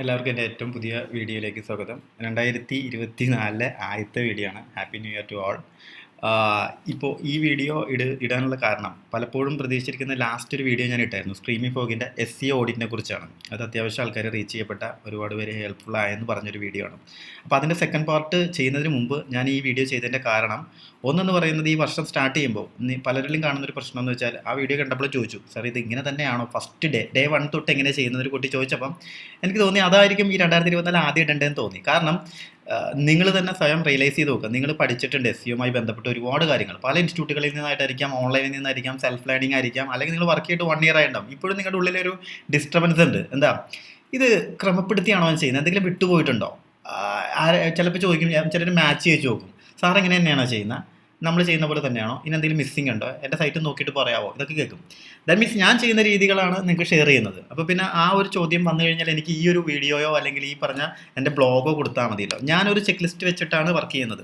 എല്ലാവർക്കും എന്റെ ഏറ്റവും പുതിയ വീഡിയോയിലേക്ക് സ്വാഗതം. രണ്ടായിരത്തി ഇരുപത്തി നാലിലെ ആദ്യത്തെ വീഡിയോ ആണ്. Happy new year to all ഇപ്പോൾ ഈ വീഡിയോ ഇട ഇടാനുള്ള കാരണം പലപ്പോഴും പ്രതീക്ഷിച്ചിരിക്കുന്ന ലാസ്റ്റ് ഒരു വീഡിയോ ഞാൻ ഇട്ടായിരുന്നു. സ്ക്രീമി ഫോഗിന്റെ എസ് സി ഓഡിറ്റിനെ കുറിച്ചാണ്. അത് അത്യാവശ്യം ആൾക്കാർ റീച്ച് ചെയ്യപ്പെട്ട ഒരുപാട് പേര് ഹെൽപ്ഫുൾ ആയെന്ന് പറഞ്ഞൊരു വീഡിയോ ആണ്. അപ്പോൾ അതിന്റെ സെക്കൻഡ് പാർട്ട് ചെയ്യുന്നതിന് മുമ്പ് ഞാൻ ഈ വീഡിയോ ചെയ്തതിന്റെ കാരണം ഒന്നെന്ന് പറയുന്നത് ഈ വർഷം സ്റ്റാർട്ട് ചെയ്യുമ്പോൾ പലരിലും കാണുന്ന ഒരു പ്രശ്നം എന്ന് വെച്ചാൽ ആ വീഡിയോ കണ്ടപ്പോൾ ചോദിച്ചു സർ ഇത് ഇങ്ങനെ തന്നെയാണോ? ഫസ്റ്റ് ഡേ ഡേ വൺ തൊട്ട് എങ്ങനെ ഒരു കുട്ടി ചോദിച്ചപ്പം എനിക്ക് തോന്നി അതായിരിക്കും ഈ രണ്ടായിരത്തി ഇരുപത്തിനാല് ആദ്യം ഇടേണ്ടതെന്ന് തോന്നി. കാരണം നിങ്ങൾ തന്നെ സ്വയം റിയലൈസ് ചെയ്ത് നോക്കുക. നിങ്ങൾ പഠിച്ചിട്ടുണ്ട് എസ് സിയുമായി ബന്ധപ്പെട്ട് ഒരുപാട് കാര്യങ്ങൾ. പല ഇൻസ്റ്റിറ്റ്യൂട്ടുകളിൽ നിന്നായിട്ടായിരിക്കാം ഓൺലൈനിൽ നിന്നായിരിക്കാം സെൽഫ് ലേണിംഗ് ആയിരിക്കാം അല്ലെങ്കിൽ നിങ്ങൾ വർക്ക് ചെയ്തിട്ട് വൺ ഇയർ ആയിട്ടുണ്ടാവും. ഇപ്പോഴും നിങ്ങളുടെ ഉള്ളിലൊരു ഡിസ്റ്റർബൻസ് ഉണ്ട്. എന്താ? ഇത് ക്രമപ്പെടുത്തിയാണോ ചെയ്യുന്നത്? എന്തെങ്കിലും വിട്ടുപോയിട്ടുണ്ടോ? ചിലപ്പോൾ ചോദിക്കും ചിലർ മാച്ച് ചെയ്ത് നോക്കും. സാർ എങ്ങനെ തന്നെയാണോ ചെയ്യുന്നത്? നമ്മൾ ചെയ്യുന്ന പോലെ തന്നെയാണോ? ഇനി എന്തെങ്കിലും മിസ്സിംഗ് ഉണ്ടോ? എന്റെ സൈറ്റ് നോക്കിയിട്ട് പറയാമോ ഇതൊക്കെ കേൾക്കും. ദാറ്റ് മീൻസ് ഞാൻ ചെയ്യുന്ന രീതികളാണ് നിങ്ങൾക്ക് ഷെയർ ചെയ്യുന്നത്. അപ്പോൾ പിന്നെ ആ ഒരു ചോദ്യം വന്നു കഴിഞ്ഞാൽ എനിക്ക് ഈ ഒരു വീഡിയോയോ അല്ലെങ്കിൽ ഈ പറഞ്ഞ എന്റെ ബ്ലോഗോ കൊടുത്താൽ മതിയല്ലോ. ഞാനൊരു ചെക്ക് ലിസ്റ്റ് വെച്ചിട്ടാണ് വർക്ക് ചെയ്യുന്നത്.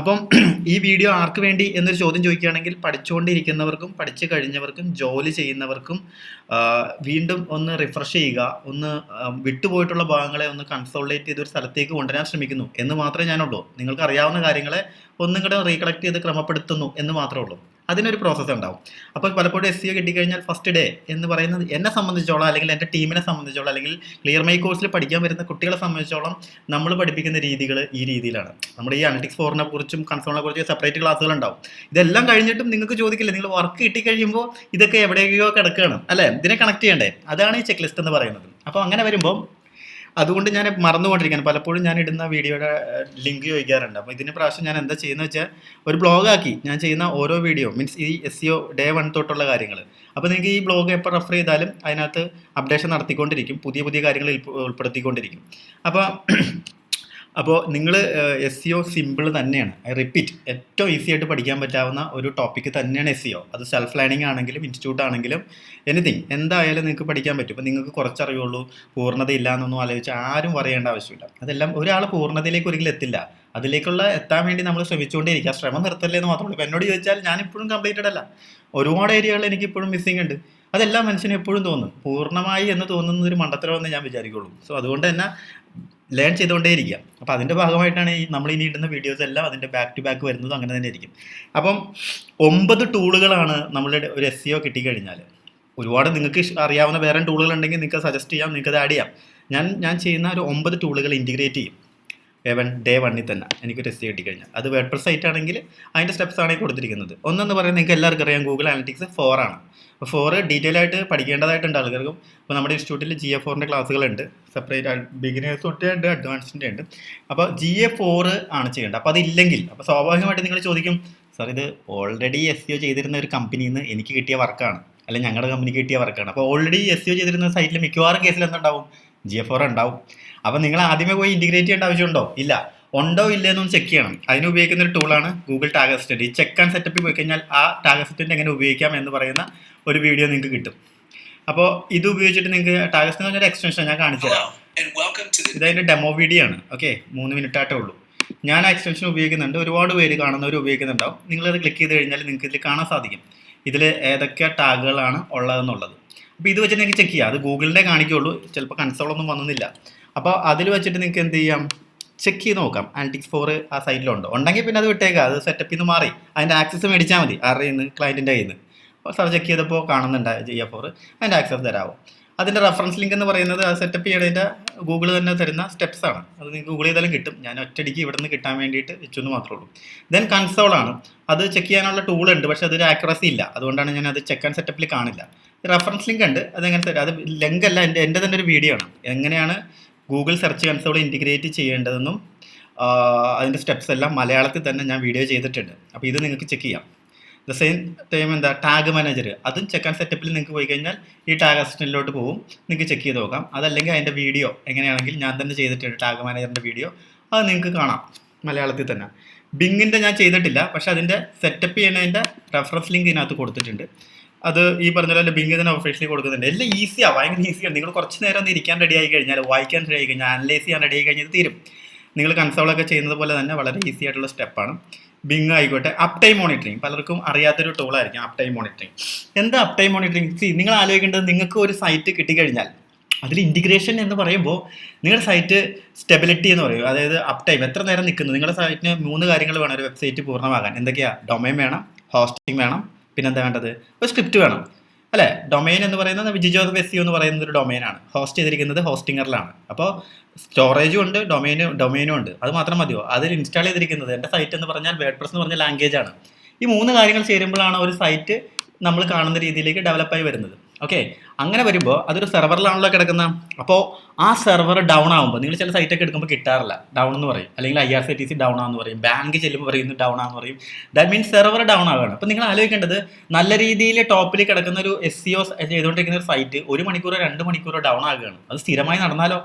അപ്പം ഈ വീഡിയോ ആർക്ക് വേണ്ടി എന്നൊരു ചോദ്യം ചോദിക്കുകയാണെങ്കിൽ പഠിച്ചുകൊണ്ടിരിക്കുന്നവർക്കും പഠിച്ചു കഴിഞ്ഞവർക്കും ജോലി ചെയ്യുന്നവർക്കും വീണ്ടും ഒന്ന് റിഫ്രഷ് ചെയ്യുക ഒന്ന് വിട്ടുപോയിട്ടുള്ള ഭാഗങ്ങളെ ഒന്ന് കൺസോൾട്ടേറ്റ് ചെയ്ത് ഒരു സ്ഥലത്തേക്ക് കൊണ്ടുവരാൻ ശ്രമിക്കുന്നു എന്ന് മാത്രമേ ഞാനുള്ളൂ. നിങ്ങൾക്ക് അറിയാവുന്ന കാര്യങ്ങളെ ഒന്നും കൂടെ റീകളക്ട് ചെയ്ത് ക്രമപ്പെടുത്തുന്നു എന്ന് മാത്രമേ ഉള്ളൂ. അതിനൊരു പ്രോസസ്സ് ഉണ്ടാവും. അപ്പോൾ പലപ്പോഴും എസ് സി കിട്ടിക്കഴിഞ്ഞാൽ ഫസ്റ്റ് ഡേ എന്ന് പറയുന്നത് എന്നെ സംബന്ധിച്ചോളം അല്ലെങ്കിൽ എന്റെ ടീമിനെ സംബന്ധിച്ചോളം അല്ലെങ്കിൽ ക്ലിയർ മൈ കോഴ്സിൽ പഠിക്കാൻ വരുന്ന കുട്ടികളെ സംബന്ധിച്ചോളം നമ്മൾ പഠിപ്പിക്കുന്ന രീതികൾ ഈ രീതിയിലാണ്. നമ്മൾ ഈ അനലിറ്റിക്സ് ഫോറിനെ കുറിച്ചും കൺസോളിനെ കുറിച്ചും സെപ്പറേറ്റ് ക്ലാസ്സുകൾ ഉണ്ടാവും. ഇതെല്ലാം കഴിഞ്ഞിട്ടും നിങ്ങൾക്ക് ചോദിക്കില്ല നിങ്ങൾ വർക്ക് കിട്ടിക്കഴിയുമ്പോൾ ഇതൊക്കെ എവിടെയൊക്കെയോ കിടക്കുകയാണ് അല്ലേ? ഇതിനെ കണക്ട് ചെയ്യണ്ടേ? അതാണ് ഈ ചെക്ക് ലിസ്റ്റ് എന്ന് പറയുന്നത്. അപ്പോൾ അങ്ങനെ വരുമ്പോൾ അതുകൊണ്ട് ഞാൻ മറന്നുകൊണ്ടിരിക്കുകയാണ്. പലപ്പോഴും ഞാൻ ഇടുന്ന വീഡിയോയുടെ ലിങ്ക് ചോദിക്കാറുണ്ട്. അപ്പോൾ ഇതിന് പ്രാവശ്യം ഞാൻ എന്താ ചെയ്യുന്നത് വെച്ചാൽ ഒരു ബ്ലോഗാക്കി. ഞാൻ ചെയ്യുന്ന ഓരോ വീഡിയോ മീൻസ് ഈ S E O day one തൊട്ടുള്ള കാര്യങ്ങൾ അപ്പോൾ നിങ്ങൾക്ക് ഈ ബ്ലോഗ് എപ്പോൾ റെഫർ ചെയ്താലും അതിനകത്ത് അപ്ഡേഷൻ നടത്തിക്കൊണ്ടിരിക്കും. പുതിയ പുതിയ കാര്യങ്ങൾ ഉൾപ്പ- ഉൾപ്പെടുത്തിക്കൊണ്ടിരിക്കും. അപ്പോൾ അപ്പോൾ നിങ്ങൾ എസ് സി ഒ സിമ്പിൾ തന്നെയാണ്. ഐ റിപ്പീറ്റ് ഏറ്റവും ഈസി ആയിട്ട് പഠിക്കാൻ പറ്റാവുന്ന ഒരു ടോപ്പിക്ക് തന്നെയാണ് എസ് സി ഒ അത് സെൽഫ് ലേണിംഗ് ആണെങ്കിലും ഇൻസ്റ്റിറ്റ്യൂട്ട് ആണെങ്കിലും എനിത്തിങ് എന്തായാലും നിങ്ങൾക്ക് പഠിക്കാൻ പറ്റും. ഇപ്പോൾ നിങ്ങൾക്ക് കുറച്ചറിയുള്ളൂ പൂർണത ഇല്ല എന്നൊന്നും ആലോചിച്ച് ആരും പറയേണ്ട ആവശ്യമില്ല. അതെല്ലാം ഒരാൾ പൂർണതയിലേക്ക് ഒരിക്കലും എത്തില്ല. അതിലേക്കുള്ള എത്താൻ വേണ്ടി നമ്മൾ ശ്രമിച്ചുകൊണ്ടേയിരിക്കുക. ശ്രമം നിർത്തല്ലേ എന്ന് മാത്രമേ ഉള്ളൂ. എന്നോട് ചോദിച്ചാൽ ഞാൻ ഇപ്പോഴും കംപ്ലീറ്റഡ് അല്ല. ഒരുപാട് ഏരിയകൾ എനിക്കിപ്പോഴും മിസ്സിംഗ് ഉണ്ട്. അതെല്ലാം മനുഷ്യന് എപ്പോഴും തോന്നും. പൂർണമായി എന്ന് തോന്നുന്ന ഒരു മണ്ടത്തരമെന്ന് ഞാൻ വിചാരിക്കുള്ളൂ. സോ അതുകൊണ്ട് തന്നെ ലേൺ ചെയ്തുകൊണ്ടേയിരിക്കുക അപ്പോൾ അതിന്റെ ഭാഗമായിട്ടാണ് ഈ നമ്മൾ ഇനി ഇടുന്ന വീഡിയോസ് എല്ലാം അതിന്റെ ബാക്ക് ടു ബാക്ക് വരുന്നതും അങ്ങനെ തന്നെ ഇരിക്കും. അപ്പം ഒമ്പത് ടൂളുകളാണ് നമ്മളുടെ ഒരു എസ് സിഒ കിട്ടിക്കഴിഞ്ഞാൽ ഒരുപാട് നിങ്ങൾക്ക് അറിയാവുന്ന വേറെ ടൂളുകൾ ഉണ്ടെങ്കിൽ നിങ്ങൾക്ക് സജസ്റ്റ് ചെയ്യാം നിങ്ങൾക്ക് അത് ആഡ് ചെയ്യാം. ഞാൻ ഞാൻ ചെയ്യുന്ന ഒരു ഒമ്പത് ടൂളുകൾ ഇന്റിഗ്രേറ്റ് ചെയ്യും. ഡേ വണ്ണിൽ തന്നെ. എനിക്ക് ടെസ്റ്റ് കിട്ടിക്കഴിഞ്ഞാൽ. അത് വേർഡ് പ്രസ് സൈറ്റ് ആണെങ്കിൽ അതിന്റെ സ്റ്റെപ്സ് ആണ് കൊടുത്തിരിക്കുന്നത്. ഒന്നെന്ന് പറയുന്നത് നിങ്ങൾക്ക് എല്ലാവർക്കും അറിയാം ഗൂഗിൾ അനലിറ്റിക്സ് ഫോർ ആണ്. അപ്പോൾ ഫോർ ഡീറ്റെയിൽ ആയിട്ട് പഠിക്കേണ്ടതായിട്ടുണ്ട് ആൾക്കാർക്കും ഇപ്പോൾ നമ്മുടെ ഇൻസ്റ്റിറ്റ്യൂട്ടിൽ ജി എ ഫോറിന്റെ ക്ലാസ്സുകളുണ്ട് സെപ്പറേറ്റ് ബിഗിനേഴ്സ് തൊട്ടേ ഉണ്ട് അഡ്വാൻസിന്റെ ഉണ്ട്. അപ്പോൾ ജി എ ഫോർ ആണ് ചെയ്യേണ്ടത്. അപ്പോൾ അതില്ലെങ്കിൽ അപ്പോൾ സ്വാഭാവികമായിട്ട് നിങ്ങൾ ചോദിക്കും സാർ ഇത് ഓൾറെഡി എസ് സി ഒ ചെയ്തിരുന്ന ഒരു കമ്പനിയിൽ നിന്ന് എനിക്ക് കിട്ടിയ വർക്കാണ് അല്ലെങ്കിൽ ഞങ്ങളുടെ കമ്പനിക്ക് കിട്ടിയ വർക്കാണ് അപ്പോൾ ഓൾറെഡി എസ് സി ഒ ചെയ്തിരുന്ന സൈറ്റിൽ മിക്കവാറും കേസിൽ എന്തുണ്ടാവും? ജി എഫ് ഫോർ ഉണ്ടാവും. അപ്പോൾ നിങ്ങൾ ആദ്യമേ പോയി ഇന്റിഗ്രേറ്റ് ചെയ്യേണ്ട ആവശ്യമുണ്ടോ? ഇല്ല. ഉണ്ടോ ഇല്ലയെന്നൊന്ന് ചെക്ക് ചെയ്യണം. അതിന് ഉപയോഗിക്കുന്ന ഒരു ടൂളാണ് ഗൂഗിൾ ടാഗ് അസിസ്റ്റന്റ് ഈ ചെക്ക് ആൻഡ് സെറ്റപ്പിൽ പോയി കഴിഞ്ഞാൽ ആ ടാഗ് അസിസ്റ്റന്റ് എങ്ങനെ ഉപയോഗിക്കാം എന്ന് പറയുന്ന ഒരു വീഡിയോ നിങ്ങൾക്ക് കിട്ടും. അപ്പോൾ ഇത് ഉപയോഗിച്ചിട്ട് നിങ്ങൾക്ക് ടാഗ് അസിസ്റ്റന്റ് ഒരു എക്സ്റ്റൻഷൻ ഞാൻ കാണിച്ചു തരാം. ഇതതിന്റെ ഡെമോ വീഡിയോ ആണ്. ഓക്കെ മൂന്ന് മിനിറ്റ് ആയിട്ടേ ഉള്ളൂ. ഞാൻ ആ എക്സ്റ്റൻഷൻ ഉപയോഗിക്കുന്നുണ്ട്. ഒരുപാട് പേര് കാണുന്നവർ ഉപയോഗിക്കുന്നുണ്ടാവും. നിങ്ങളത് ക്ലിക്ക് ചെയ്ത് കഴിഞ്ഞാൽ നിങ്ങൾക്ക് ഇതിൽ കാണാൻ സാധിക്കും. ഇതിൽ ഏതൊക്കെ ടാഗുകളാണ് ഉള്ളതെന്നുള്ളത്. അപ്പോൾ ഇത് വെച്ചിട്ട് നിങ്ങൾക്ക് ചെക്ക് ചെയ്യാം. അത് ഗൂഗിളിന്റെ കാണിക്കുള്ളൂ. ചിലപ്പോൾ കൺസോളൊന്നും വന്നില്ല അപ്പോൾ അതിൽ വെച്ചിട്ട് നിങ്ങൾക്ക് എന്ത് ചെയ്യാം? ചെക്ക് ചെയ്ത് നോക്കാം. ആന്റിക്സ് ഫോർ ആ സൈറ്റിലുണ്ടോ ഉണ്ടെങ്കിൽ പിന്നെ അത് വിട്ടേക്കാം. അത് സെറ്റപ്പിൽ നിന്ന് മാറി. അതിന്റെ ആക്സസ് മേടിച്ചാൽ മതി. ആരുടെ നിന്ന് ക്ലയന്റിന്റെ കയ്യിൽ നിന്ന് അപ്പോൾ സാർ ചെക്ക് ചെയ്തപ്പോൾ കാണുന്നുണ്ട് ജി എഫ് ഫോർ അതിന്റെ ആക്സസ് തരാമോ അതിന്റെ റെഫറൻസ് ലിങ്ക് എന്ന് പറയുന്നത് ആ സെറ്റപ്പ് ചെയ്യണതിന്റെ ഗൂഗിൾ തന്നെ തരുന്ന സ്റ്റെപ്സ് ആണ്. അത് നിങ്ങൾക്ക് ഗൂഗിൾ ചെയ്താലും കിട്ടും. ഞാൻ ഒറ്റടിക്ക് ഇവിടെ നിന്ന് കിട്ടാൻ വേണ്ടിയിട്ട് വെച്ചു എന്ന് മാത്രമേ ഉള്ളൂ. ദെൻ കൺസോളാണ് അത് ചെക്ക് ചെയ്യാനുള്ള ടൂൾ ഉണ്ട്. പക്ഷേ അതൊരു ആക്യുറസി ഇല്ല. അതുകൊണ്ടാണ് ഞാൻ അത് ചെക്ക് ആൻഡ് സെറ്റപ്പിൽ കാണില്ല. റെഫറൻസ് ലിങ്ക് ഉണ്ട്. അതെങ്ങനെ അത് ലിങ്ക് അല്ല എന്റെ എന്റെ തന്നെ ഒരു വീഡിയോ ആണ്. എങ്ങനെയാണ് ഗൂഗിൾ സെർച്ച് കൺസോൾ ഇന്റിഗ്രേറ്റ് ചെയ്യേണ്ടതെന്നും അതിന്റെ സ്റ്റെപ്സ് എല്ലാം മലയാളത്തിൽ തന്നെ ഞാൻ വീഡിയോ ചെയ്തിട്ടുണ്ട്. അപ്പോൾ ഇത് നിങ്ങൾക്ക് ചെക്ക് ചെയ്യാം. ദ സെയിം ടൈം എന്താ? ടാഗ് മാനേജർ അതും ചെക്ക് ആൻഡ് സെറ്റപ്പിൽ നിങ്ങൾക്ക് പോയി കഴിഞ്ഞാൽ ഈ ടാഗ് അസിസ്റ്റന്റിലോട്ട് പോകും. നിങ്ങൾക്ക് ചെക്ക് ചെയ്ത് നോക്കാം. അതല്ലെങ്കിൽ അതിന്റെ വീഡിയോ എങ്ങനെയാണെങ്കിൽ ഞാൻ തന്നെ ചെയ്തിട്ടുണ്ട് ടാഗ് മാനേജറിന്റെ വീഡിയോ അത് നിങ്ങൾക്ക് കാണാം മലയാളത്തിൽ തന്നെ. ബിങ്ങിന്റെ ഞാൻ ചെയ്തിട്ടില്ല. പക്ഷേ അതിന്റെ സെറ്റപ്പ് ചെയ്യുന്നതിന്റെ റെഫറൻസ് ലിങ്ക് ഇതിനകത്ത് കൊടുത്തിട്ടുണ്ട്. അത് ഈ പറഞ്ഞ പോലെ ബിങ്ക് തന്നെ ഒഫീഷ്യലി കൊടുക്കുന്നുണ്ട്. എല്ലാം ഈസിയാണ് ഭയങ്കര ഈസിയാണ് നിങ്ങൾ കുറച്ച് നേരം ഒന്ന് ഇരിക്കാൻ റെഡി ആയി കഴിഞ്ഞാൽ വായിക്കാൻ റെഡി ആയി കഴിഞ്ഞാൽ അനലൈസ് ചെയ്യാൻ റെഡി ആയി കഴിഞ്ഞാൽ തീരും. നിങ്ങൾ കൺസോളൊക്കെ ചെയ്യുന്നത് പോലെ തന്നെ വളരെ ഈസി ആയിട്ടുള്ള സ്റ്റെപ്പാണ് ബിങ് ആയിക്കോട്ടെ. അപ് ടൈം മോണിറ്ററിങ് പലർക്കും അറിയാത്തൊരു ടൂളായിരിക്കും അപ് ടൈം മോണിറ്ററിങ് എന്താ അപ് ടൈം മോണിറ്ററിങ് സി നിങ്ങൾ ആലോചിക്കേണ്ടത് നിങ്ങൾക്ക് ഒരു സൈറ്റ് കിട്ടിക്കഴിഞ്ഞാൽ അതിൽ ഇന്റിഗ്രേഷൻ എന്ന് പറയുമ്പോൾ നിങ്ങളുടെ സൈറ്റ് സ്റ്റെബിലിറ്റി എന്ന് പറയും. അതായത് അപ് ടൈം എത്ര നേരം നിൽക്കുന്നു? നിങ്ങളുടെ സൈറ്റിന് മൂന്ന് കാര്യങ്ങൾ വേണം. ഒരു വെബ്സൈറ്റ് പൂർണമാകാൻ. എന്തൊക്കെയാണ് ഡൊമൈൻ വേണം ഹോസ്റ്റിംഗ് വേണം പിന്നെന്താ വേണ്ടത്? ഒരു സ്ക്രിപ്റ്റ് വേണം. അല്ലേ? ഡൊമൈൻ എന്ന് പറയുന്നത് വിജിജോസ് എസ് എന്ന് പറയുന്ന ഒരു ഡൊമൈനാണ് ഹോസ്റ്റ് ചെയ്തിരിക്കുന്നത് ഹോസ്റ്റിംഗറിലാണ്. അപ്പോൾ സ്റ്റോറേജും ഉണ്ട് ഡൊമൈനും ഡൊമൈനും ഉണ്ട്. അത് മാത്രം മതിയോ? അതിൽ ഇൻസ്റ്റാൾ ചെയ്തിരിക്കുന്നത് എന്റെ സൈറ്റ് എന്ന് പറഞ്ഞാൽ വേർഡ് പ്രസ് എന്ന് പറഞ്ഞ ലാംഗ്വേജ് ആണ്. ഈ മൂന്ന് കാര്യങ്ങൾ ചേരുമ്പോഴാണ് ഒരു സൈറ്റ് നമ്മൾ കാണുന്ന രീതിയിലേക്ക് ഡെവലപ്പായി വരുന്നത്. ഓക്കെ അങ്ങനെ വരുമ്പോൾ അതൊരു സെർവറിലാണല്ലോ കിടക്കുന്ന. അപ്പോൾ ആ സെർവർ ഡൗൺ ആകുമ്പോൾ നിങ്ങൾ ചില സൈറ്റൊക്കെ എടുക്കുമ്പോൾ കിട്ടാറില്ല. ഡൗൺ എന്ന് പറയും. അല്ലെങ്കിൽ I R C T C down ആണെന്ന് പറയും. ബാങ്ക് ചെല്ലുമ്പോൾ പറയുന്നു ഡൗൺ ആണെന്ന് പറയും. ദാറ്റ് മീൻസ് സെർവർ ഡൗൺ ആവുകയാണ്. അപ്പോൾ നിങ്ങൾ ആലോചിക്കേണ്ടത് നല്ല രീതിയിൽ ടോപ്പിൽ കിടക്കുന്ന ഒരു എസ് സി ഒ ചെയ്തുകൊണ്ടിരിക്കുന്ന ഒരു സൈറ്റ് ഒരു മണിക്കൂറോ രണ്ട് മണിക്കൂറോ ഡൗൺ ആകുകയാണ്. അത് സ്ഥിരമായി നടന്നാലോ?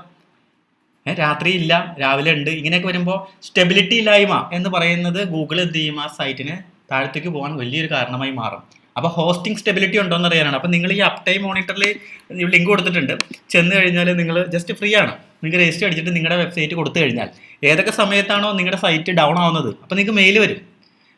രാത്രി ഇല്ല രാവിലെ ഉണ്ട്. ഇങ്ങനെയൊക്കെ വരുമ്പോൾ സ്റ്റെബിലിറ്റി ഇല്ലായ്മ എന്ന് പറയുന്നത് ഗൂഗിൾ എന്ത് ചെയ്യും? ആ സൈറ്റിന് താഴത്തേക്ക് പോകാൻ വലിയൊരു കാരണമായി മാറും. അപ്പോൾ ഹോസ്റ്റിംഗ് സ്റ്റെബിലിറ്റി ഉണ്ടോ എന്ന് അറിയാനാണ്. അപ്പോൾ നിങ്ങൾ ഈ അപ് ടൈം മോണിറ്ററിൽ ലിങ്ക് കൊടുത്തിട്ടുണ്ട്. ചെന്ന് കഴിഞ്ഞാൽ നിങ്ങൾ ജസ്റ്റ് ഫ്രീ ആണ്. നിങ്ങൾക്ക് രജിസ്റ്റർ അടിച്ചിട്ട് നിങ്ങളുടെ വെബ്സൈറ്റ് കൊടുത്തു കഴിഞ്ഞാൽ ഏതൊക്കെ സമയത്താണോ നിങ്ങളുടെ സൈറ്റ് ഡൗൺ ആവുന്നത് അപ്പോൾ നിങ്ങൾക്ക് മെയിൽ വരും.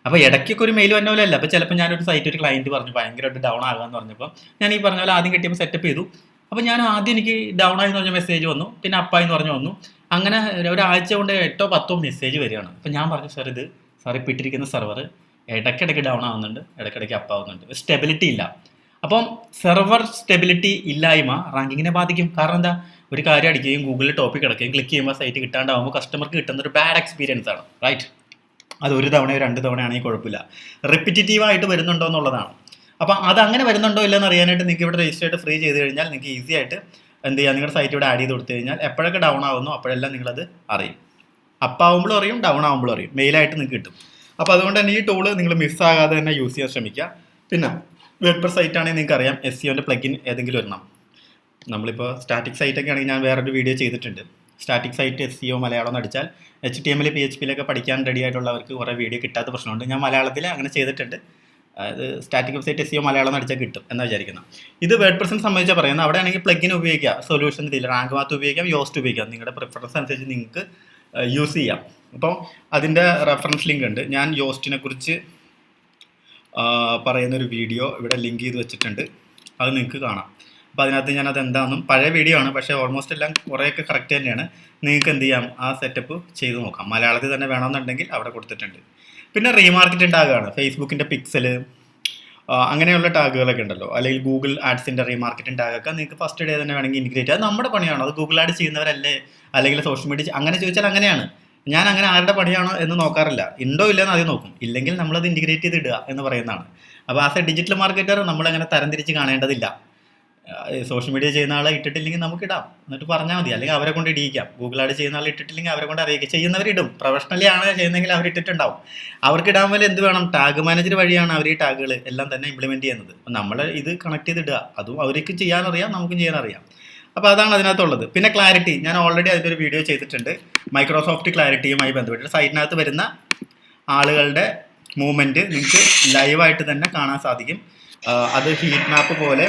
അപ്പോൾ ഇടയ്ക്കൊക്കെ ഒരു മെയിൽ വന്ന പോലെ അല്ല. അപ്പോൾ ചിലപ്പോൾ ഞാനൊരു സൈറ്റ് ഒരു ക്ലയന്റ് പറഞ്ഞു ഭയങ്കരമായിട്ട് ഡൗൺ ആകാന്ന് പറഞ്ഞപ്പോൾ ഞാൻ ഈ പറഞ്ഞ പോലെ ആദ്യം കിട്ടിയപ്പോൾ സെറ്റപ്പ് ചെയ്തു. അപ്പോൾ ഞാൻ ആദ്യം എനിക്ക് ഡൗൺ ആയി എന്ന് പറഞ്ഞ മെസ്സേജ് വന്നു. പിന്നെ അപ്പായി എന്ന് പറഞ്ഞു വന്നു. അങ്ങനെ ഒരാഴ്ച കൊണ്ട് എട്ടോ പത്തോ മെസ്സേജ് വരികയാണ്. അപ്പോൾ ഞാൻ പറഞ്ഞു സാർ ഇത് സാർ ഇപ്പിട്ടിരിക്കുന്ന സെർവർ ഇടയ്ക്കിടയ്ക്ക് ഡൗൺ ആവുന്നുണ്ട് ഇടയ്ക്കിടയ്ക്ക് അപ്പ് ആവുന്നുണ്ട്. സ്റ്റെബിലിറ്റി ഇല്ല. അപ്പം സെർവർ സ്റ്റെബിലിറ്റി ഇല്ലായ്മ റാങ്കിങ്ങിനെ ബാധിക്കും. കാരണം എന്താ? ഒരു കാര്യം അടിക്കുകയും ഗൂഗിളിൽ ടോപ്പിക് കിടക്കുകയും ക്ലിക്ക് ചെയ്യുമ്പോൾ സൈറ്റ് കിട്ടാണ്ടാവുമ്പോൾ കസ്റ്റമർക്ക് കിട്ടുന്ന ഒരു ബാഡ് എക്സ്പീരിയൻസ് ആണ് റൈറ്റ് അത് ഒരു തവണയോ രണ്ട് തവണയാണെങ്കിൽ കുഴപ്പമില്ല. റിപ്പിറ്റേറ്റീവ് ആയിട്ട് വരുന്നുണ്ടോ എന്നുള്ളതാണ്. അപ്പോൾ അത് അങ്ങനെ വരുന്നുണ്ടോ ഇല്ലെന്ന് അറിയാനായിട്ട് നിങ്ങൾക്ക് ഇവിടെ രജിസ്റ്റർ ആയിട്ട് ഫ്രീ ചെയ്ത് കഴിഞ്ഞാൽ നിങ്ങൾക്ക് ഈസി ആയിട്ട് എന്ത് ചെയ്യാം? നിങ്ങളുടെ സൈറ്റ് ഇവിടെ ആഡ് ചെയ്ത് കൊടുത്തു കഴിഞ്ഞാൽ എപ്പോഴൊക്കെ ഡൗൺ ആവുന്നു അപ്പോഴെല്ലാം നിങ്ങളത് അറിയും. അപ്പ് ആവുമ്പോഴും അറിയും ഡൗൺ ആവുമ്പോഴും അറിയും. മെയിലായിട്ട് നിങ്ങൾക്ക് കിട്ടും. അപ്പോൾ അതുകൊണ്ട് തന്നെ ഈ ടൂൾ നിങ്ങൾ മിസ്സാകാതെ തന്നെ യൂസ് ചെയ്യാൻ ശ്രമിക്കുക. പിന്നെ വേഡ് പ്രസ് സൈറ്റ് ആണെങ്കിൽ നിങ്ങൾക്ക് അറിയാം എസ് സിഒന്റെ പ്ലഗിൻ ഏതെങ്കിലും ഒരെണ്ണം. നമ്മളിപ്പോൾ സ്റ്റാറ്റിക് സൈറ്റ് ഒക്കെ ആണെങ്കിൽ ഞാൻ വേറൊരു വീഡിയോ ചെയ്തിട്ടുണ്ട്. Static site S E O Malayalam എന്ന് അടിച്ചാൽ എച്ച് ടി എമ്മിൽ പി എച്ച് പിയിലൊക്കെ പഠിക്കാൻ റെഡി ആയിട്ടുള്ളവർക്ക് കുറേ വീഡിയോ കിട്ടാത്ത പ്രശ്നമുണ്ട്. ഞാൻ മലയാളത്തിൽ അങ്ങനെ ചെയ്തിട്ടുണ്ട്. അതായത് static website S E O Malayalam അടിച്ചാൽ കിട്ടും എന്ന് വിചാരിക്കുന്നു. ഇത് വേർഡ് പ്രസിനെ സംബന്ധിച്ച് പറയുന്നത് അവിടെ ആണെങ്കിൽ പ്ലഗിൻ ഉപയോഗിക്കാം സൊല്യൂഷൻ ഇതിൽ റാങ്ക് മാത്ത് ഉപയോഗിക്കാം യോസ്റ്റ് ഉപയോഗിക്കാം. നിങ്ങളുടെ പ്രിഫറൻസ് അനുസരിച്ച് നിങ്ങൾക്ക് യൂസ് ചെയ്യാം. അപ്പോൾ അതിന്റെ റെഫറൻസ് ലിങ്ക് ഉണ്ട്. ഞാൻ യോസ്റ്റിനെ കുറിച്ച് പറയുന്നൊരു വീഡിയോ ഇവിടെ ലിങ്ക് ചെയ്ത് വെച്ചിട്ടുണ്ട്. അത് നിങ്ങൾക്ക് കാണാം. അപ്പോൾ അതിനകത്ത് ഞാൻ അത് എന്താണെന്നും പഴയ വീഡിയോ ആണ് പക്ഷേ ഓൾമോസ്റ്റ് എല്ലാം കുറേയൊക്കെ കറക്റ്റ് തന്നെയാണ്. നിങ്ങൾക്ക് എന്ത് ചെയ്യാം ആ സെറ്റപ്പ് ചെയ്ത് നോക്കാം. മലയാളത്തിൽ തന്നെ വേണമെന്നുണ്ടെങ്കിൽ അവിടെ കൊടുത്തിട്ടുണ്ട്. പിന്നെ റീമാർക്കറ്റ് ടാഗാണ് ഫേസ്ബുക്കിന്റെ പിക്സൽ അങ്ങനെയുള്ള ടാഗുകളൊക്കെ ഉണ്ടല്ലോ. അല്ലെങ്കിൽ ഗൂഗിൾ ആഡ്സിന്റെ റീമാർക്കറ്റിംഗ് ടാഗൊക്കെ നിങ്ങൾക്ക് ഫസ്റ്റ് ഡേ തന്നെ വേണമെങ്കിൽ ഇൻഗ്രേറ്റ് അത് നമ്മുടെ പണിയാണ്. അത് ഗൂഗിൾ ആഡ് ചെയ്യുന്നവരല്ലേ? അല്ലെങ്കിൽ സോഷ്യൽ മീഡിയ അങ്ങനെ ചോദിച്ചാൽ അങ്ങനെയാണ്. ഞാൻ അങ്ങനെ ആരുടെ പണിയാണോ എന്ന് നോക്കാറില്ല. ഉണ്ടോ ഇല്ലെന്ന് ആദ്യം നോക്കും. ഇല്ലെങ്കിൽ നമ്മളത് ഇന്റിഗ്രേറ്റ് ചെയ്ത് ഇടുക എന്ന് പറയുന്നതാണ്. അപ്പോൾ ആസ് എ ഡിജിറ്റൽ മാർക്കറ്റർ നമ്മളങ്ങനെ തരംതിരിച്ച് കാണേണ്ടതില്ല. സോഷ്യൽ മീഡിയ ചെയ്യുന്ന ആളെ ഇട്ടിട്ടില്ലെങ്കിൽ നമുക്ക് ഇടാം എന്നിട്ട് പറഞ്ഞാൽ മതി. അല്ലെങ്കിൽ അവരെ കൊണ്ട് ഇടിയിക്കാം. ഗൂഗിൾ ആഡ് ചെയ്യുന്ന ആളെ ഇട്ടിട്ടില്ലെങ്കിൽ അവരെ കൊണ്ട് അറിയിക്കുക ചെയ്യുന്നവരിടും പ്രൊഫഷണലി ആണ് ചെയ്യുന്നതെങ്കിൽ അവർ ഇട്ടിട്ടുണ്ടാവും. അവർക്ക് ഇടാൻ പോലെ എന്ത് വേണം? ടാഗ് മാനേജർ വഴിയാണ് അവർ ഈ ടാഗുകൾ എല്ലാം തന്നെ ഇംപ്ലിമെന്റ് ചെയ്യുന്നത്. അപ്പം നമ്മൾ ഇത് കണക്ട് ചെയ്തിടുക അതും അവർക്ക് ചെയ്യാനറിയാം നമുക്കും ചെയ്യാനറിയാം. അപ്പോൾ അതാണ് അതിനകത്തുള്ളത്. പിന്നെ ക്ലാരിറ്റി ഞാൻ ഓൾറെഡി അതിന്റെ ഒരു വീഡിയോ ചെയ്തിട്ടുണ്ട്. മൈക്രോസോഫ്റ്റ് ക്ലാരിറ്റിയുമായി ബന്ധപ്പെട്ട്. സൈറ്റിനകത്ത് വരുന്ന ആളുകളുടെ മൂവ്മെന്റ് നിങ്ങൾക്ക് ലൈവായിട്ട് തന്നെ കാണാൻ സാധിക്കും. അത് ഹീറ്റ് മാപ്പ് പോലെ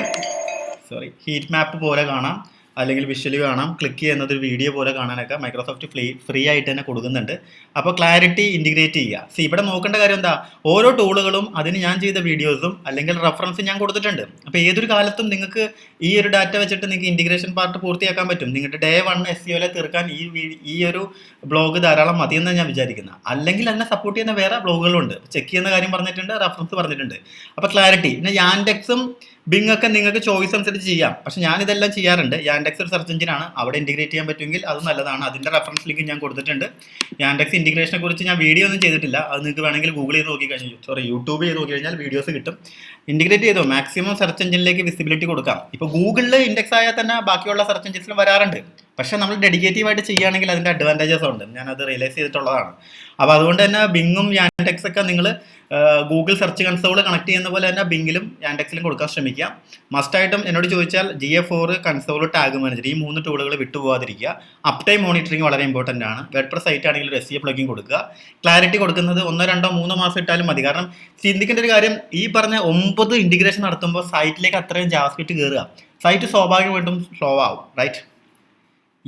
സോറി ഹീറ്റ് മാപ്പ് പോലെ കാണാം. അല്ലെങ്കിൽ വിഷ്വലി കാണാം. ക്ലിക്ക് ചെയ്യുന്നത് ഒരു വീഡിയോ പോലെ കാണാനൊക്കെ മൈക്രോസോഫ്റ്റ് ഫ്രീ ഫ്രീ ആയിട്ട് തന്നെ കൊടുക്കുന്നുണ്ട്. അപ്പോൾ ക്ലാരിറ്റി ഇന്റിഗ്രേറ്റ് ചെയ്യുക. സി ഇവിടെ നോക്കേണ്ട കാര്യം എന്താ? ഓരോ ടൂളുകളും അതിന് ഞാൻ ചെയ്ത വീഡിയോസും അല്ലെങ്കിൽ റെഫറൻസ് ഞാൻ കൊടുത്തിട്ടുണ്ട്. അപ്പോൾ ഏതൊരു കാലത്തും നിങ്ങൾക്ക് ഈ ഒരു ഡാറ്റ വെച്ചിട്ട് നിങ്ങൾക്ക് ഇന്റിഗ്രേഷൻ പാർട്ട് പൂർത്തിയാക്കാൻ പറ്റും. നിങ്ങളുടെ ഡേ വൺ എസ് സിഒയിലെ തീർക്കാൻ ഈ ഈ ഒരു ബ്ലോഗ് ധാരാളം മതിയെന്ന് ഞാൻ വിചാരിക്കുന്നത് അല്ലെങ്കിൽ അതിനെ സപ്പോർട്ട് ചെയ്യുന്ന വേറെ ബ്ലോഗുകളുണ്ട് ചെക്ക് ചെയ്യുന്ന കാര്യം പറഞ്ഞിട്ടുണ്ട് റെഫറൻസ് പറഞ്ഞിട്ടുണ്ട്. അപ്പോൾ ക്ലാരിറ്റി പിന്നെ യാൻഡെക്സും ബിങ് ഒക്കെ നിങ്ങൾക്ക് ചോയ്സ് അനുസരിച്ച് ചെയ്യാം. പക്ഷെ ഞാൻ ഇതെല്ലാം ചെയ്യാറുണ്ട്. യാൻഡെക്സ് ഒരു സെർച്ച് എഞ്ചിനാണ് അവിടെ ഇന്റിഗ്രേറ്റ് ചെയ്യാൻ പറ്റുമെങ്കിൽ അത് നല്ലതാണ്. അതിന്റെ റെഫറൻസ് ലിങ്ക് ഞാൻ കൊടുത്തിട്ടുണ്ട്. യാൻഡെക്സ് ഇന്റിഗ്രേഷനെ കുറിച്ച് ഞാൻ വീഡിയോ ഒന്നും ചെയ്തിട്ടില്ല. അത് നിങ്ങൾക്ക് വേണമെങ്കിൽ ഗൂഗിൾ ചെയ്ത് നോക്കി കഴിഞ്ഞാൽ സോറി യൂട്യൂബ് ചെയ്ത് നോക്കി കഴിഞ്ഞാൽ വീഡിയോസ് കിട്ടും. ഇന്റിഗ്രേറ്റ് ചെയ്തോ? മാക്സിമം സെർച്ച് എഞ്ചിനിലേക്ക് വിസിബിലിറ്റി കൊടുക്കാം. ഇപ്പോൾ ഗൂഗിളിൽ ഇൻഡെക്സ് ആയാൽ തന്നെ ബാക്കിയുള്ള സെർച്ച് എഞ്ചിൻസിലും വരാറുണ്ട്. പക്ഷേ നമ്മൾ ഡെഡിക്കേറ്റീവ് ആയിട്ട് ചെയ്യുകയാണെങ്കിൽ അതിന്റെ അഡ്വാന്റേജസ് ഉണ്ട്. അത് റിയലൈസ് ചെയ്തിട്ടുള്ളതാണ്. അപ്പോൾ അതുകൊണ്ട് തന്നെ ബിങ്ങും യാൻഡെക്സ് ഒക്കെ നിങ്ങൾ ഗൂഗിൾ സെർച്ച് കൺസോൾ കണക്ട് ചെയ്യുന്ന പോലെ തന്നെ ബിങ്ങിലും യാൻഡെക്സിലും കൊടുക്കാൻ ശ്രമിക്കുക. മസ്റ്റായിട്ടും എന്നോട് ചോദിച്ചാൽ G A four console tag manager ഈ മൂന്ന് ടൂളുകൾ വിട്ടുപോകാതിരിക്കുക അപ് ടൈം മോണിറ്ററിംഗ് വളരെ ഇമ്പോർട്ടന്റ് ആണ്. വെഡ് പ്രസ് സൈറ്റ് ആണെങ്കിൽ ഒരു എസ് സി പ്ലഗിൻ കൊടുക്കുക. ക്ലാരിറ്റി കൊടുക്കുന്നത് ഒന്നോ രണ്ടോ മൂന്നോ മാസം ഇട്ടാലും മതി. കാരണം ചിന്തിക്കേണ്ട ഒരു കാര്യം ഈ പറഞ്ഞ ഒമ്പത് ഇന്റിഗ്രേഷൻ നടത്തുമ്പോൾ സൈറ്റിലേക്ക് അത്രയും ജാസ്കിറ്റ് കയറുക. സൈറ്റ് സ്വാഭാവികമായിട്ടും സ്ലോ ആവും റൈറ്റ്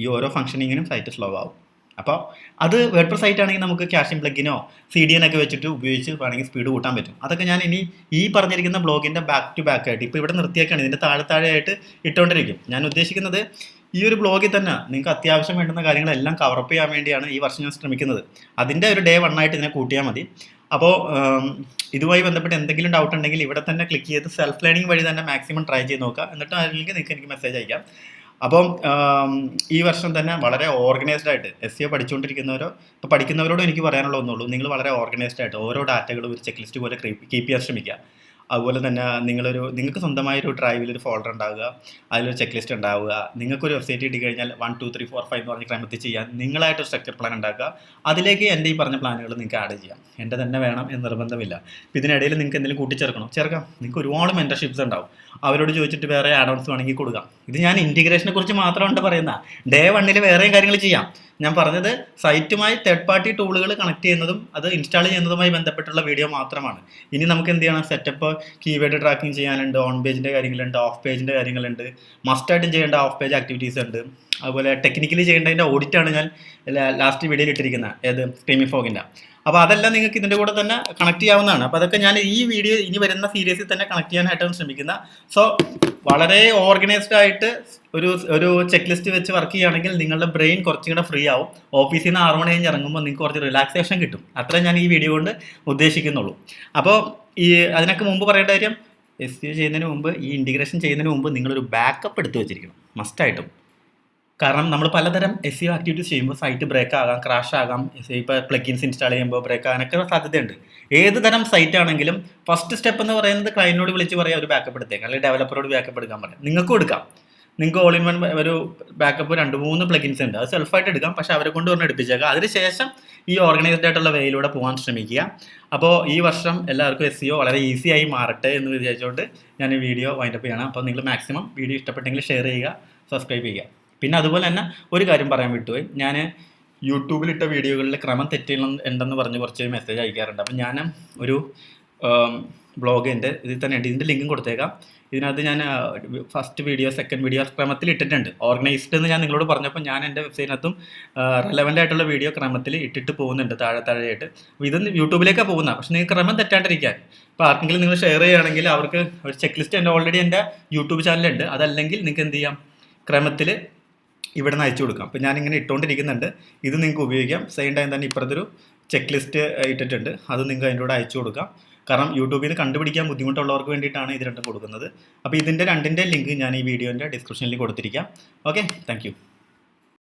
ഈ ഓരോ ഫംഗ്ഷനിങ്ങിനും സൈറ്റ് സ്ലോ ആവും. അപ്പോൾ അത് വേർഡ് പ്രസ് സൈറ്റ് ആണെങ്കിൽ നമുക്ക് ക്യാഷിംഗ് പ്ലഗിനോ സി ഡി എൻ ഒക്കെ വെച്ചിട്ട് ഉപയോഗിച്ച് വേണമെങ്കിൽ സ്പീഡ് കൂട്ടാൻ പറ്റും. അതൊക്കെ ഞാൻ ഇനി ഈ പറഞ്ഞിരിക്കുന്ന ബ്ലോഗിന്റെ ബാക്ക് ടു ബാക്ക് ആയിട്ട് ഇപ്പോൾ ഇവിടെ നിർത്തിയേക്കാണ്. ഇതിന്റെ താഴെ താഴെയായിട്ട് ഇട്ടുകൊണ്ടിരിക്കും ഞാൻ ഉദ്ദേശിക്കുന്നത് ഈ ഒരു ബ്ലോഗിൽ തന്നെ നിങ്ങൾക്ക് അത്യാവശ്യം വേണ്ടുന്ന കാര്യങ്ങളെല്ലാം കവറപ്പ് ചെയ്യാൻ വേണ്ടിയാണ് ഈ വർഷം ഞാൻ ശ്രമിക്കുന്നത്. അതിന്റെ ഒരു ഡേ വൺ ആയിട്ട് ഇതിനെ കൂട്ടിയാൽ മതി. അപ്പോൾ ഇതുമായി ബന്ധപ്പെട്ട് എന്തെങ്കിലും ഡൗട്ട് ഉണ്ടെങ്കിൽ ഇവിടെ തന്നെ ക്ലിക്ക് ചെയ്ത് സെൽഫ് ലേണിംഗ് വഴി തന്നെ മാക്സിമം ട്രൈ ചെയ്ത് നോക്കുക. എന്നിട്ട് അതിലേക്ക് നിങ്ങൾക്ക് എനിക്ക് മെസ്സേജ് അയക്കാം. അപ്പം ഈ വർഷം തന്നെ വളരെ ഓർഗനൈസ്ഡ് ആയിട്ട് എസ് സി ഒ പഠിച്ചുകൊണ്ടിരിക്കുന്നവരോ ഇപ്പോൾ പഠിക്കുന്നവരോടും എനിക്ക് പറയാനുള്ള ഒന്നുള്ളൂ നിങ്ങൾ വളരെ ഓർഗനൈസ്ഡ് ആയിട്ട് ഓരോ ഡാറ്റകളും ഒരു ചെക്ക് ലിസ്റ്റ് പോലെ കീപ്പ് ചെയ്യാൻ ശ്രമിക്കുക. അതുപോലെ തന്നെ നിങ്ങളൊരു നിങ്ങൾക്ക് സ്വന്തമായൊരു ഡ്രൈവിൽ ഒരു ഫോൾഡർ ഉണ്ടാവുക അതിലൊരു ചെക്ക് ലിസ്റ്റ് ഉണ്ടാവുക നിങ്ങൾക്കൊരു വെബ്സൈറ്റ് കിട്ടി കഴിഞ്ഞാൽ one two three four five എന്ന് പറഞ്ഞ ക്രമത്തിൽ ചെയ്യാൻ നിങ്ങളായിട്ട് സ്ട്രക്ചർ പ്ലാൻ ഉണ്ടാക്കുക. അതിലേക്ക് എന്റെ ഈ പറഞ്ഞ പ്ലാനുകൾ നിങ്ങൾക്ക് ആഡ് ചെയ്യാം. എന്റെ തന്നെ വേണം എന്ന് നിർബന്ധമില്ല. ഇപ്പം ഇതിനിടയിൽ നിങ്ങൾക്ക് എന്തെങ്കിലും കൂട്ടിച്ചേർക്കണം? ചേർക്കാം. നിങ്ങൾക്ക് ഒരുപാട് മെന്റർഷിപ്സ് ഉണ്ടാവും. അവരോട് ചോദിച്ചിട്ട് വേറെ ആഡോൺസ് വേണമെങ്കിൽ കൊടുക്കാം. ഇത് ഞാൻ ഇന്റിഗ്രേഷനെ കുറിച്ച് മാത്രമാണ് പറയുന്നത്. ഡേ വണ്ണിൽ വേറെയും കാര്യങ്ങൾ ചെയ്യാം. ഞാൻ പറഞ്ഞത് സൈറ്റുമായി തേർഡ് പാർട്ടി ടൂളുകൾ കണക്ട് ചെയ്യുന്നതും അത് ഇൻസ്റ്റാൾ ചെയ്യുന്നതുമായി ബന്ധപ്പെട്ടുള്ള വീഡിയോ മാത്രമാണ്. ഇനി നമുക്ക് എന്ത് ചെയ്യണം? സെറ്റപ്പ് കീവേഡ് ട്രാക്കിംഗ് ചെയ്യാനുണ്ട് ഓൺ പേജിന്റെ കാര്യങ്ങളുണ്ട് ഓഫ് പേജിന്റെ കാര്യങ്ങളുണ്ട് മസ്റ്റായിട്ടും ചെയ്യേണ്ട ഓഫ് പേജ് ആക്ടിവിറ്റീസ് ഉണ്ട്. അതുപോലെ ടെക്നിക്കലി ചെയ്യേണ്ടതിന്റെ ഓഡിറ്റാണ് ഞാൻ ലാസ്റ്റ് വീഡിയോയിൽ ഇട്ടിരിക്കുന്നത്. ഏത്? സ്ട്രീമിംഗ് ഫോഗിന്റെ അപ്പോൾ അതെല്ലാം നിങ്ങൾക്ക് ഇതിന്റെ കൂടെ തന്നെ കണക്ട് ചെയ്യാവുന്നതാണ്. അപ്പോൾ അതൊക്കെ ഞാൻ ഈ വീഡിയോ ഇനി വരുന്ന സീരീസിൽ തന്നെ കണക്ട് ചെയ്യാനായിട്ടാണ് ശ്രമിക്കുന്നത്. സോ വളരെ ഓർഗനൈസ്ഡ് ആയിട്ട് ഒരു ഒരു ചെക്ക് ലിസ്റ്റ് വെച്ച് വർക്ക് ചെയ്യുകയാണെങ്കിൽ നിങ്ങളുടെ ബ്രെയിൻ കുറച്ചും കൂടെ ഫ്രീ ആവും. ഓഫീസിൽ നിന്ന് ആറ് മണി കഴിഞ്ഞ് ഇറങ്ങുമ്പോൾ നിങ്ങൾക്ക് കുറച്ച് റിലാക്സേഷൻ കിട്ടും. അത്ര ഞാൻ ഈ വീഡിയോ കൊണ്ട് ഉദ്ദേശിക്കുന്നുള്ളൂ. അപ്പോൾ ഈ അതിനൊക്കെ മുമ്പ് പറയേണ്ട കാര്യം എസ് ചെയ്യുന്നതിന് മുമ്പ് ഈ ഇന്റിഗ്രേഷൻ ചെയ്യുന്നതിന് മുമ്പ് നിങ്ങളൊരു ബാക്കപ്പ് എടുത്ത് വെച്ചിരിക്കണം. മസ്റ്റായിട്ടും കാരണം നമ്മൾ പലതരം എസ് സി ആക്ടിവിറ്റീസ് ചെയ്യുമ്പോൾ സൈറ്റ് ബ്രേക്ക് ആകാം ക്രാഷ് ആകാം ഇപ്പോൾ പ്ലഗിൻസ് ഇൻസ്റ്റാൾ ചെയ്യുമ്പോൾ ബ്രേക്ക് ആകാനൊക്കെ സാധ്യതയുണ്ട്. ഏത് തരം സൈറ്റ് ആണെങ്കിലും ഫസ്റ്റ് സ്റ്റെപ്പ് എന്ന് പറയുന്നത് ക്ലയന്റിനോട് വിളിച്ച് പറയാം ഒരു ബാക്കപ്പ് എടുത്തേക്കാം. അല്ലെങ്കിൽ ഡെവലപ്പറോട് ബാക്കപ്പ് എടുക്കാൻ പറയാം. നിങ്ങൾക്കും എടുക്കാം. നിങ്ങൾക്ക് ഓൾ ഇൻ വൺ ഒരു ബാക്കപ്പ് രണ്ട് മൂന്ന് പ്ലഗിൻസ് ഉണ്ട്. അത് സെൽഫായിട്ട് എടുക്കാം. പക്ഷേ അവരെ കൊണ്ട് പറഞ്ഞ് എടുപ്പിച്ചേക്കാം. അതിനുശേഷം ഈ ഓർഗനൈസ്ഡ് ആയിട്ടുള്ള വേയിലൂടെ പോകാൻ ശ്രമിക്കുക. അപ്പോൾ ഈ വർഷം എല്ലാവർക്കും എസ് സിഒ വളരെ ഈസി ആയി മാറട്ടെ എന്ന് വിചാരിച്ചുകൊണ്ട് ഞാൻ ഈ വീഡിയോ വൈൻഡപ്പ് ചെയ്യണം. അപ്പോൾ നിങ്ങൾ മാക്സിമം വീഡിയോ ഇഷ്ടപ്പെട്ടെങ്കിൽ ഷെയർ ചെയ്യുക സബ്സ്ക്രൈബ് ചെയ്യുക. പിന്നെ അതുപോലെ തന്നെ ഒരു കാര്യം പറയാൻ വിട്ടുപോയി. ഞാൻ യൂട്യൂബിലിട്ട വീഡിയോകളിൽ ക്രമം തെറ്റുകൾ ഉണ്ടെന്ന് പറഞ്ഞ് കുറച്ച് മെസ്സേജ് അയക്കാറുണ്ട്. അപ്പം ഞാൻ ഒരു ബ്ലോഗ് എന്റെ ഇതിൽ തന്നെ ഉണ്ട്. ഇതിന്റെ ലിങ്കും കൊടുത്തേക്കാം. ഇതിനകത്ത് ഞാൻ ഫസ്റ്റ് വീഡിയോ സെക്കൻഡ് വീഡിയോ ക്രമത്തിൽ ഇട്ടിട്ടുണ്ട്. ഓർഗനൈസ്ഡ് എന്ന് ഞാൻ നിങ്ങളോട് പറഞ്ഞപ്പോൾ ഞാൻ എന്റെ വെബ്സൈറ്റിനകത്തും റെലവന്റ് ആയിട്ടുള്ള വീഡിയോ ക്രമത്തിൽ ഇട്ടിട്ട് പോകുന്നുണ്ട് താഴെ താഴെയായിട്ട്. അപ്പോൾ ഇത് യൂട്യൂബിലേക്കാണ് പോകുന്നത്. പക്ഷേ നിങ്ങൾക്ക് ക്രമം തെറ്റാണ്ടിരിക്കാൻ. അപ്പോൾ ആർക്കെങ്കിലും നിങ്ങൾ ഷെയർ ചെയ്യുകയാണെങ്കിൽ അവർക്ക് ഒരു ചെക്ക് ലിസ്റ്റ് എന്റെ ഓൾറെഡി എന്റെ യൂട്യൂബ് ചാനലുണ്ട് അതല്ലെങ്കിൽ നിങ്ങൾക്ക് എന്ത് ചെയ്യാം? ക്രമത്തിൽ ഇവിടെ നിന്ന് അയച്ചു കൊടുക്കാം. അപ്പോൾ ഞാനിങ്ങനെ ഇട്ടുകൊണ്ടിരിക്കുന്നുണ്ട് ഇത് നിങ്ങൾക്ക് ഉപയോഗിക്കാം. സെയിം ടൈം തന്നെ ഇപ്പുറത്തൊരു ചെക്ക് ലിസ്റ്റ് ഇട്ടിട്ടുണ്ട്. അത് നിങ്ങൾക്ക് അതിന്റെ കൂടെ അയച്ചു കൊടുക്കാം. കാരണം യൂട്യൂബിൽ നിന്ന് കണ്ടുപിടിക്കാൻ ബുദ്ധിമുട്ടുള്ളവർക്ക് വേണ്ടിയിട്ടാണ് ഇത് രണ്ടും കൊടുക്കുന്നത്. അപ്പോൾ ഇതിന്റെ രണ്ടിന്റെ ലിങ്ക് ഞാൻ ഈ വീഡിയോന്റെ ഡിസ്ക്രിപ്ഷനിൽ കൊടുത്തിരിക്കാം. Okay thank